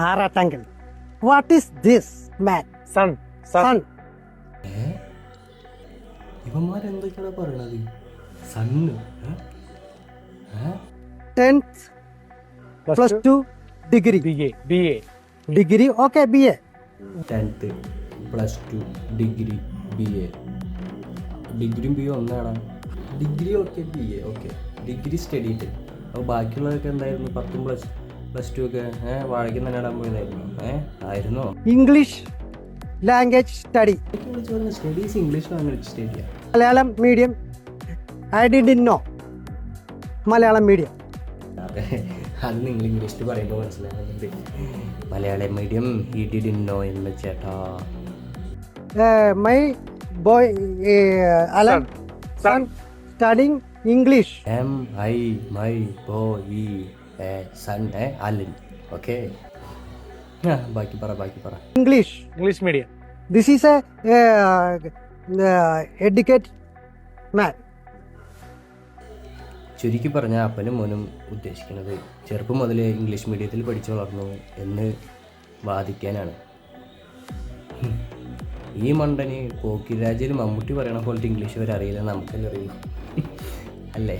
ആ what is this man son son ഇവന്മാരെന്തൊക്കെയാണ് പറയണത്? Son tenth plus two degree B A B A degree okay B A tenth plus two degree B A ഡിഗ്രിയും B A ഒന്നാണ്. Degree okay B A okay degree സ്റ്റഡിയിട്ട് അപ്പോൾ ബാക്കിയുള്ളതൊക്കെ എന്തായിരുന്നു? പത്തും plus plus two ഒക്കെ ഏഹ് വാഴയ്ക്ക് തന്നെ ഇടാൻ പോയതായിരുന്നു ഏഹ് ആയിരുന്നോ. English language study studies English language study Malayalam medium I did no Malayalam medium അതെ നിങ്ങൾ ഇംഗ്ലീഷിൽ പറയുമ്പോൾ മനസ്സിലാകുന്നുണ്ട് മലയാളം മീഡിയം ഈ നോ എന്ന് ചേട്ടാ. My boy Alan son studying English um I my boy son Alan okay ബാക്കി പറ ബാക്കി പറ. English English medium this is a educate man ചുരുക്കി പറഞ്ഞ അപ്പനും മോനും ഉദ്ദേശിക്കുന്നത് ചെറുപ്പം മുതലേ ഇംഗ്ലീഷ് മീഡിയത്തിൽ പഠിച്ചു വളർന്നു എന്ന് വാദിക്കാനാണ്. ഈ മണ്ടന് കോക്കിരാജയിൽ മമ്മൂട്ടി പറയണ പോലത്തെ ഇംഗ്ലീഷ് വരെ അറിയില്ല നമുക്കല്ലേ അറിയില്ല അല്ലേ?